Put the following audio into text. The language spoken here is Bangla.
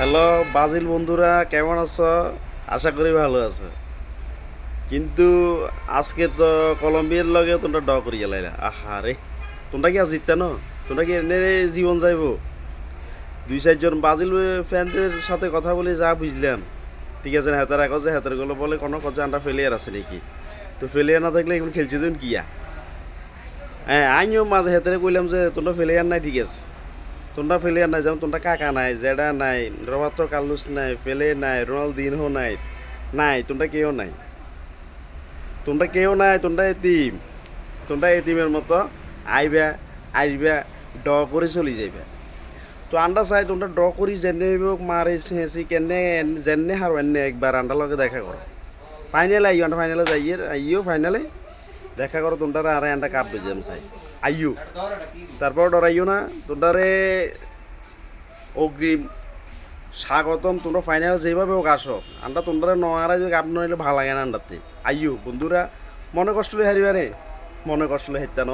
হ্যালো, বাজিল বন্ধুরা, কেমন আছো? আশা করি ভালো আছো। কিন্তু আজকে তো কলম্বিয়ার লগে তোমরা ড করিয়া লাইলা। আহা রে, তোমরা কি আজ ন? তোমরা কি এনে জীবন যাইব? দুই চারজন বাজিল ফ্যানদের সাথে কথা বলে যা বুঝলাম। ঠিক আছে হেতার এখন যে হেতারগুলো বলে কোনো কথা আন্ডা ফেলিয়ার আছে নাকি? তো ফেলিয়ার না থাকলে এখন খেলছে কিয়া? হ্যাঁ আমিও মাঝে হেতারে কইলাম যে তোমরা ফেলিয়ার নাই, ঠিক আছে। তোমরা ফেলিয়ার নাই, যেমন তোমরা কাকা নাই, জেডা নাই রবার্তো কার্লুস নাই ফেলে নাই, রোনালদিনহো নাই নাই তোমরা কেউ নাই। তোমরা কেউ নাই তোমরা এতিম তোমরা এতিমের মতো আইবা আইবা ড করে চলি যাইবা। তো আন্ডা চাই তোমরা ড করি, যেনে মারে, হেসি, কেনে, যেনে হারো, এনে একবার আন্ডার দেখা করো ফাইনালে আইও আন্ডা ফাইনালে যাইয়ে আইও ফাইনালে দেখা করো তোমরা আর একটা কাপ দিয়ে আমি চাই আইও তারপর ডরাইও না, তোমরারে অগ্রিম স্বাগতম, তোমরা ফাইনাল যেভাবে হোক আসো। আমরা তোমরা নয়ারা যদি কাপ নইলে ভালো লাগে না আন্ডাতে। আইয়ু, বন্ধুরা, মনে কষ্ট হারিবারে মনে কষ্ট ন।